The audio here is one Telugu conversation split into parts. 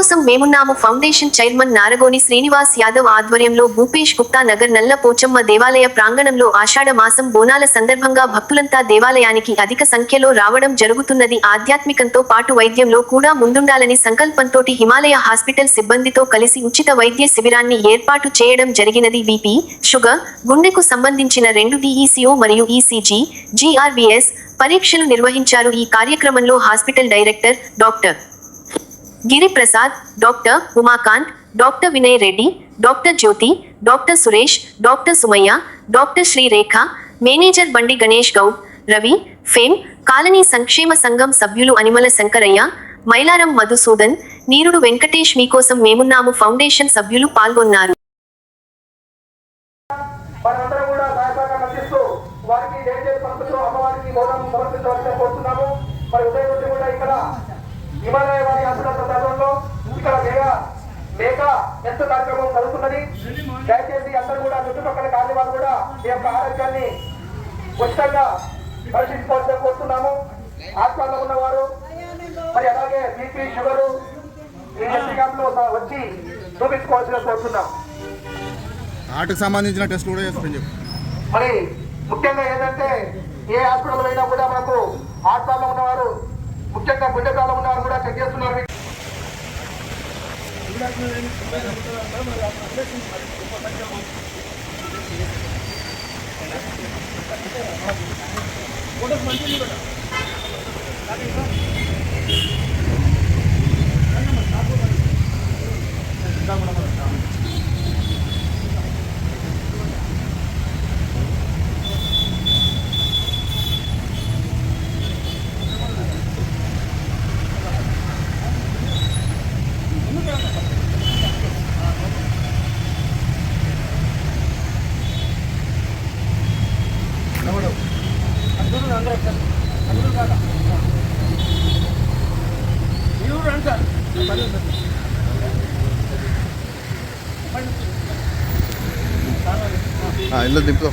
మీకోసం మేమున్నాము. ఫౌండేషన్ చైర్మన్ నారగోని శ్రీనివాస్ యాదవ్ ఆధ్వర్యంలో భూపేష్ గుప్తా నగర్ నల్ల పోచమ్మ దేవాలయ ప్రాంగణంలో ఆషాఢ మాసం బోనాల సందర్భంగా భక్తులంతా దేవాలయానికి అధిక సంఖ్యలో రావడం జరుగుతున్నది. ఆధ్యాత్మికంతో పాటు వైద్యంలో కూడా ముందుండాలని సంకల్పంతోటి హిమాలయ హాస్పిటల్ సిబ్బందితో కలిసి ఉచిత వైద్య శిబిరాన్ని ఏర్పాటు చేయడం జరిగినది. బీపీ షుగర్ గుండెకు సంబంధించిన రెండు డిఈసిఓ మరియు ఈసీజీ జీఆర్వీఎస్ పరీక్షలు నిర్వహించారు. ఈ కార్యక్రమంలో hospital director doctor Giriprasad doctor Umakant doctor Vinay Reddy doctor Jyothi doctor Suresh doctor Sumayya doctor Srirekha manager Bandi Ganesh Goud Ravi fame colony సంక్షేమ సంఘం సభ్యులు అనిమల శంకరయ్య మైలారం మధుసూదన్ నీరుడు వెంకటేష్ మీకోసం మేమున్నాము ఫౌండేషన్ సభ్యులు పాల్గొన్నారు. వారికి డేంజర్ పంపుతూ అమ్మవారికి బోధం సమర్పించవలసిన కోరుతున్నాము మరి ఉదయం నుండి కూడా ఇక్కడ హిమాలయ వారి హాస్పిటల్ సందర్భంలో ఇక్కడ మేఘ మేఘ ఎంత కార్యక్రమం జరుగుతున్నది. దయచేసి అందరూ కూడా చుట్టుపక్కల కాలనీ వాళ్ళు కూడా మీ యొక్క ఆరోగ్యాన్ని ఉచితంగా పరిశీలించుకోవాల్సిన కోరుతున్నాము. హాస్పిటల్లో ఉన్నవారు మరి అలాగే బీపీ షుగరు వచ్చి చూపించుకోవాల్సిన కోరుతున్నాం. హార్ట్కి సంబంధించిన టెస్ట్ కూడా మరి ముఖ్యంగా ఏంటంటే ఏ హాస్పిటల్ అయినా కూడా మనకు ప్రాబ్లం ఉన్నవారు ముఖ్యంగా గుండెకాలం ఉన్నారు కూడా చెక్ చేస్తున్నారు. కూడా Ahí lo tipo.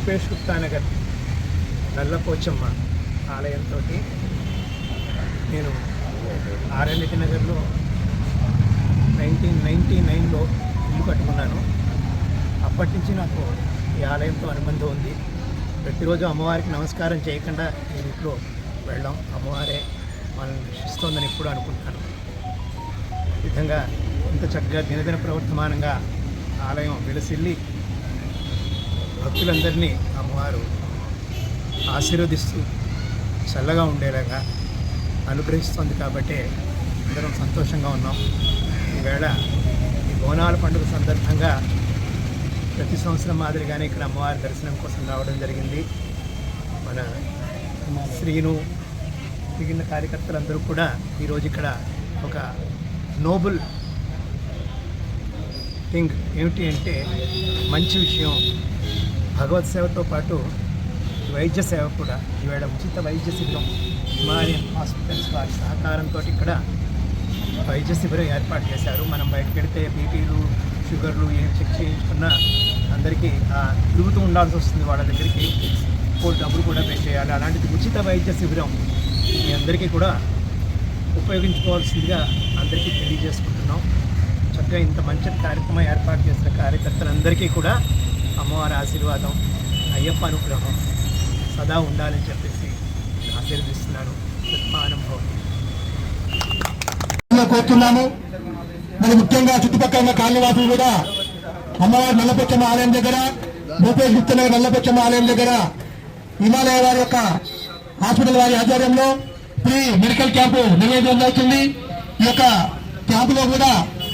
Bhupesh Gupta Nagar Nallapochamma ఆలయంతో నేను ఆర్ఎల్ఎటి నగర్లో నైన్టీన్ నైంటీ నైన్లో ఇల్లు కట్టుకున్నాను. అప్పటి నుంచి నాకు ఈ ఆలయంతో అనుబంధం ఉంది. ప్రతిరోజు అమ్మవారికి నమస్కారం చేయకుండా ఈ ఇంట్లో వెళ్ళాం. అమ్మవారే మనల్ని రక్షిస్తోందని ఎప్పుడు అనుకుంటాను. ఈ విధంగా ఇంత చక్కగా దినదిన ప్రవర్తమానంగా ఆలయం విలసిల్లి భక్తులందరినీ అమ్మవారు ఆశీర్వదిస్తూ చల్లగా ఉండేలాగా అనుగ్రహిస్తోంది కాబట్టి అందరం సంతోషంగా ఉన్నాం. ఈవేళ ఈ బోనాల పండుగ సందర్భంగా ప్రతి సంవత్సరం మాదిరిగానే ఇక్కడ అమ్మవారి దర్శనం కోసం రావడం జరిగింది. మన శ్రీను మిగిలిన కార్యకర్తలందరూ కూడా ఈరోజు ఇక్కడ ఒక నోబుల్ థింగ్ ఏమిటి అంటే మంచి విషయం భగవత్ సేవతో పాటు వైద్య సేవ కూడా ఈవేళ ఉచిత వైద్య శిబిరం హిమాలయన్ హాస్పిటల్స్ వారి సహకారంతో ఇక్కడ వైద్య శిబిరం ఏర్పాటు చేశారు. మనం బయటకు వెడితే బీపీలు షుగర్లు ఏం చెక్ చేయించుకున్నా అందరికీ తిరుగుతూ ఉండాల్సి వస్తుంది వాళ్ళ దగ్గరికి. ఇప్పుడు డబ్బులు కూడా పే చేయాలి. అలాంటిది ఉచిత వైద్య శిబిరం మీ అందరికీ కూడా ఉపయోగించుకోవాల్సిందిగా అందరికీ తెలియజేసుకుంటున్నాం. చక్కగా ఇంత మంచి కార్యక్రమం ఏర్పాటు చేసిన కార్యకర్తలందరికీ కూడా అమ్మవారి ఆశీర్వాదం అయ్యప్ప అనుగ్రహం సదా ఉండాలని చెప్పేసి ఆశీర్వదిస్తున్నాను. కోరుతున్నాము. మరి ముఖ్యంగా చుట్టుపక్కల ఉన్న కాలనీవాసులు కూడా అమ్మవారి నల్లపొచ్చమ్మ ఆలయం దగ్గర భూపేష్ గుప్త నగర్ ఆలయం దగ్గర హిమాలయ వారి యొక్క హాస్పిటల్ వారి ఆధ్వర్యంలో ప్రీ మెడికల్ క్యాంపు నిర్వహించడం జరుగుతుంది. ఈ యొక్క క్యాంపులో కూడా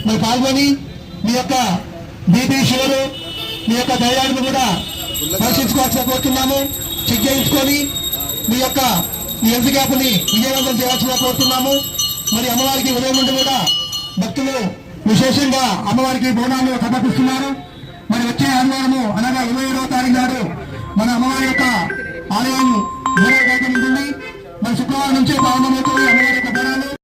మరి పాల్గొని మీ యొక్క బీపీ షుగరు మీ యొక్క ధైర్యాన్ని కూడా పరిశీలించుకోవాల్సిన కోరుతున్నాము. చెక్ చేయించుకొని మీ యొక్క ఈ హెల్త్ క్యాంపుని విజయవంతం చేయాల్సిన కోరుతున్నాము. మరి అమ్మవారికి ఉదయం నుండి కూడా భక్తులు విశేషంగా అమ్మవారికి బోనాలు సమర్పిస్తున్నారు. మరి వచ్చే ఆదివారము అనగా ఇరవై ఏడవ తారీఖు నాడు మన అమ్మవారి యొక్క ఆలయం మూడవ ఉంటుంది. మరి శుక్రవారం నుంచి ప్రారంభమవుతుంది